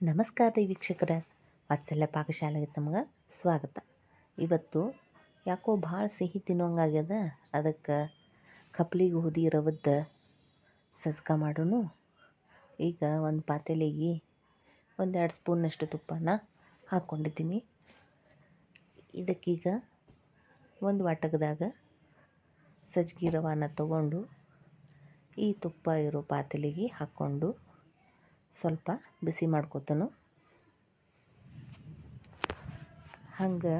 ನಮಸ್ಕಾರ ರೀ ವೀಕ್ಷಕರ. ವಾತ್ಸಲ್ಯ ಪಾಕಶಾಲೆಗೆ ತಮ್ಗೆ ಸ್ವಾಗತ. ಇವತ್ತು ಯಾಕೋ ಭಾಳ ಸಿಹಿ ತಿನ್ನೋಂಗಾಗ್ಯದ ಅದಕ್ಕೆ ಕಪ್ಲಿ ಗೋಧಿ ರವದ್ದ ಸಜ್ಕ ಮಾಡೋನು. ಈಗ ಒಂದು ಪಾತ್ರೆಲಿಗೆ ಒಂದೆರಡು ಸ್ಪೂನಷ್ಟು ತುಪ್ಪನ ಹಾಕ್ಕೊಂಡಿದ್ದೀನಿ ಇದಕ್ಕೀಗ ಒಂದು ವಾಟಕದಾಗ ಸಜ್ಗಿ ರವಾನ ತಗೊಂಡು ಈ ತುಪ್ಪ ಇರೋ ಪಾತ್ರೆಲಿಗೆ ಹಾಕ್ಕೊಂಡು ಸ್ವಲ್ಪ ಬಿಸಿ ಮಾಡ್ಕೊತನು. ಹಂಗೆ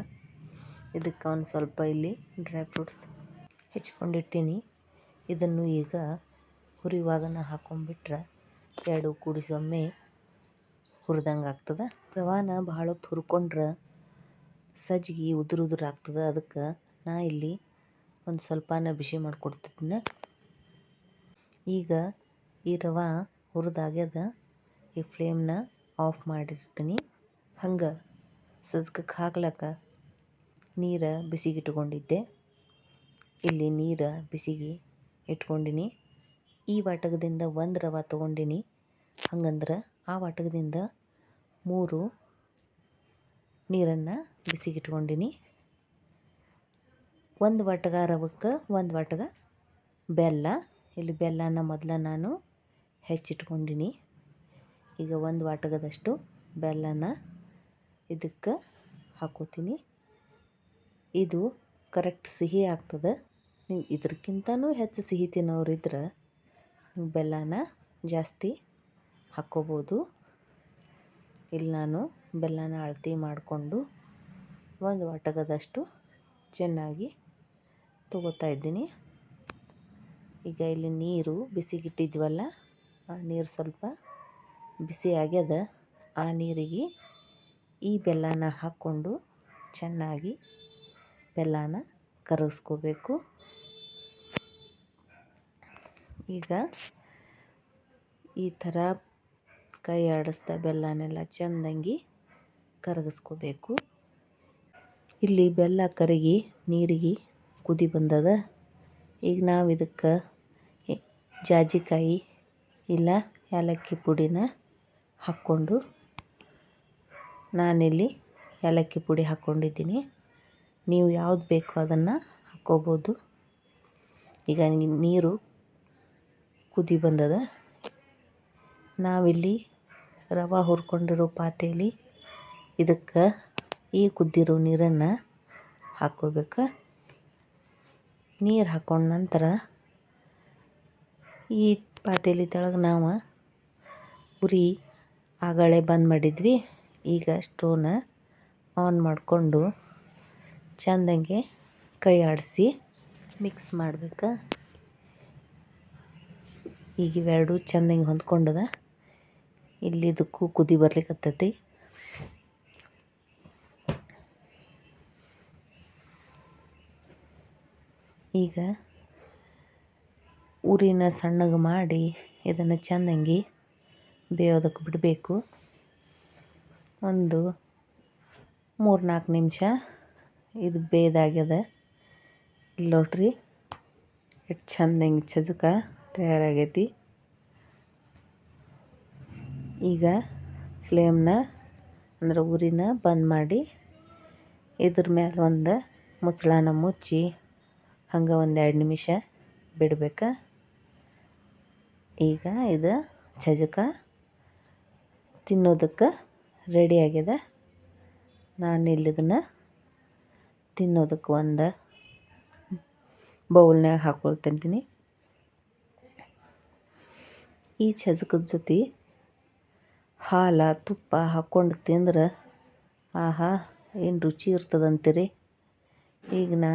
ಇದಕ್ಕೆ ಒಂದು ಸ್ವಲ್ಪ ಇಲ್ಲಿ ಡ್ರೈ ಫ್ರೂಟ್ಸ್ ಹೆಚ್ಕೊಂಡಿರ್ತೀನಿ ಇದನ್ನು ಈಗ ಹುರಿವಾಗನ ಹಾಕೊಂಡ್ಬಿಟ್ರೆ ಎರಡು ಕೂಡಿಸೊಮ್ಮೆ ಹುರಿದಂಗೆ ಆಗ್ತದೆ. ರವಾನ ಭಾಳ ಹೊತ್ತು ಹುರ್ಕೊಂಡ್ರೆ ಸಜ್ಜಿಗೆ ಉದುರು ಉದುರು ಆಗ್ತದೆ. ಅದಕ್ಕೆ ನಾ ಇಲ್ಲಿ ಒಂದು ಸ್ವಲ್ಪನ ಬಿಸಿ ಮಾಡಿಕೊಡ್ತಿದ್ದೀನಿ ಈಗ ಈ ರವೆ ಹುರಿದಾಗ್ಯದ. ಈ ಫ್ಲೇಮ್ನ ಆಫ್ ಮಾಡಿರ್ತೀನಿ. ಹಂಗೆ ಸಜ್ಕಕ್ಕೆ ಹಾಕ್ಲಕ್ಕ ನೀರು ಬಿಸಿಗೆ ಇಟ್ಕೊಂಡಿದ್ದೆ ಇಲ್ಲಿ ನೀರು ಬಿಸಿಗೆ ಇಟ್ಕೊಂಡಿನಿ. ಈ ವಾಟಕದಿಂದ ಒಂದು ರವೆ ತೊಗೊಂಡಿನಿ. ಹಂಗಂದ್ರೆ ಆ ವಾಟಕದಿಂದ ಮೂರು ನೀರನ್ನು ಬಿಸಿಗೆ ಇಟ್ಕೊಂಡಿನಿ ಒಂದು ವಾಟಗ ರವಕ್ಕೆ ಒಂದು ವಾಟಗ ಬೆಲ್ಲ. ಇಲ್ಲಿ ಬೆಲ್ಲನ ಮೊದಲ ನಾನು ಹೆಚ್ಚಿಟ್ಕೊಂಡಿನಿ. ಈಗ ಒಂದು ವಾಟಗದಷ್ಟು ಬೆಲ್ಲನ ಇದಕ್ಕೆ ಹಾಕೋತೀನಿ. ಇದು ಕರೆಕ್ಟ್ ಸಿಹಿ ಆಗ್ತದೆ. ನೀವು ಇದಕ್ಕಿಂತನೂ ಹೆಚ್ಚು ಸಿಹಿ ತಿನ್ನೋರಿದ್ರೆ ನೀವು ಬೆಲ್ಲನ ಜಾಸ್ತಿ ಹಾಕ್ಕೋಬೋದು ಇಲ್ಲಿ ನಾನು ಬೆಲ್ಲನ ಅಳತಿ ಮಾಡಿಕೊಂಡು ಒಂದು ವಾಟಗದಷ್ಟು ಚೆನ್ನಾಗಿ ತಗೋತಾ ಇದ್ದೀನಿ. ಈಗ ಇಲ್ಲಿ ನೀರು ಬಿಸಿಗಿಟ್ಟಿದ್ವಲ್ಲ, ಆ ನೀರು ಸ್ವಲ್ಪ ಬಿಸಿ ಆಗ್ಯದ, ಆ ನೀರಿಗೆ ಈ ಬೆಲ್ಲನ ಹಾಕ್ಕೊಂಡು ಚೆನ್ನಾಗಿ ಬೆಲ್ಲನ ಕರಗಿಸ್ಕೋಬೇಕು. ಈಗ ಈ ಥರ ಕೈ ಆಡಿಸ್ತಾ ಬೆಲ್ಲನೆಲ್ಲ ಚೆಂದಂಗಿ ಕರಗಿಸ್ಕೋಬೇಕು. ಇಲ್ಲಿ ಬೆಲ್ಲ ಕರಗಿ ನೀರಿಗೆ ಕುದಿ ಬಂದದ. ಈಗ ನಾವು ಇದಕ್ಕೆ ಜಾಜಿಕಾಯಿ ಇಲ್ಲ ಏಲಕ್ಕಿ ಪುಡಿನ ಹಾಕ್ಕೊಂಡು ನಾನಿಲ್ಲಿ ಏಲಕ್ಕಿ ಪುಡಿ ಹಾಕ್ಕೊಂಡಿದ್ದೀನಿ. ನೀವು ಯಾವ್ದು ಬೇಕೋ ಅದನ್ನು ಹಾಕ್ಕೋಬೋದು. ಈಗ ನೀರು ಕುದಿ ಬಂದದ. ನಾವಿಲ್ಲಿ ರವೆ ಹುರ್ಕೊಂಡಿರೋ ಪಾತ್ರೆಯಲ್ಲಿ ಇದಕ್ಕೆ ಈ ಕುದ್ದಿರೋ ನೀರನ್ನು ಹಾಕ್ಕೋಬೇಕು. ನೀರು ಹಾಕ್ಕೊಂಡ ನಂತರ ಈ ಪಾತ್ರೆಯಲ್ಲಿ ತೆಳಗೆ ನಾವು ಉರಿ ಆಗಳೇ ಬಂದ್ ಮಾಡಿದ್ವಿ. ಈಗ ಸ್ಟೋನ ಆನ್ ಮಾಡಿಕೊಂಡು ಚೆಂದಂಗೆ ಕೈ ಆಡಿಸಿ ಮಿಕ್ಸ್ ಮಾಡ್ಬೇಕು. ಈಗ ಇವೆರಡು ಚೆಂದಂಗೆ ಹೊಂದ್ಕೊಂಡದ. ಇಲ್ಲಿ ಇದಕ್ಕೂ ಕುದಿ ಬರ್ಲಿಕ್ಕತ್ತೈತಿ ಈಗ ಉರಿನ ಸಣ್ಣಗೆ ಮಾಡಿ ಇದನ್ನು ಚೆಂದಂಗಿ ಬೇಯೋದಕ್ಕೆ ಬಿಡಬೇಕು. ಒಂದು ಮೂರು ನಾಲ್ಕು ನಿಮಿಷ ಇದು ಬೇಯ್ದಾಗ್ಯದ. ಇಲ್ಲಿ ನೋಡ್ರಿ, ಎಷ್ಟು ಹಿಂಗೆ ಚಜಕ ತಯಾರಾಗೈತಿ. ಈಗ ಫ್ಲೇಮ್ನ, ಅಂದ್ರೆ ಉರಿನ ಬಂದ್ ಮಾಡಿ ಇದ್ರ ಮೇಲೆ ಒಂದು ಮುಚ್ಚಳನ ಮುಚ್ಚಿ ಹಂಗೆ ಒಂದು ಎರಡು ನಿಮಿಷ ಬಿಡ್ಬೇಕು. ಈಗ ಇದು ಚಜಕ ತಿನ್ನೋದಕ್ಕೆ ರೆಡಿ ಆಗಿದೆ. ನಾನು ಇಲ್ಲಿದನ್ನು ತಿನ್ನೋದಕ್ಕೆ ಒಂದು ಬೌಲ್ನಾಗ ಹಾಕ್ಕೊಳ್ತಿದ್ದೀನಿ ಈ ಚಜಕದ ಜೊತೆ ಹಾಲು, ತುಪ್ಪ ಹಾಕ್ಕೊಂಡು ತಿಂದ್ರೆ ಆಹಾ, ಏನು ರುಚಿ ಇರ್ತದಂತೀರಿ. ಈಗ ನಾ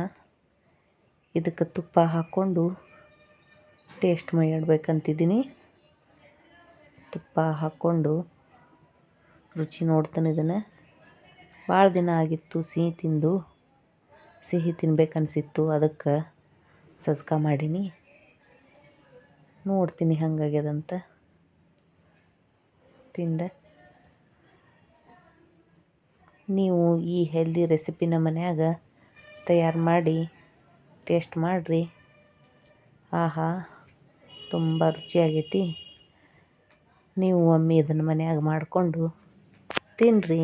ಇದಕ್ಕೆ ತುಪ್ಪ ಹಾಕ್ಕೊಂಡು ಟೇಸ್ಟ್ ಮಾಡಿಡ್ಬೇಕಂತಿದ್ದೀನಿ ತುಪ್ಪ ಹಾಕ್ಕೊಂಡು ರುಚಿ ನೋಡ್ತಾನೆ ಇದನ್ನು. ಭಾಳ ದಿನ ಆಗಿತ್ತು ಸಿಹಿ ತಿಂದು. ಸಿಹಿ ತಿನ್ಬೇಕನ್ಸಿತ್ತು, ಅದಕ್ಕೆ ಸಸ್ಕ ಮಾಡೀನಿ. ನೋಡ್ತೀನಿ ಹಂಗಾಗ್ಯದಂತ ತಿಂದ. ನೀವು ಈ ಹೆಲ್ದಿ ರೆಸಿಪಿನ ಮನ್ಯಾಗ ತಯಾರು ಮಾಡಿ ಟೇಸ್ಟ್ ಮಾಡಿರಿ. ಆಹಾ, ತುಂಬ ರುಚಿಯಾಗೈತಿ. ನೀವು ಒಮ್ಮೆ ಇದನ್ನು ಮನ್ಯಾಗ ಮಾಡಿಕೊಂಡು ತಿನ್ನಿರಿ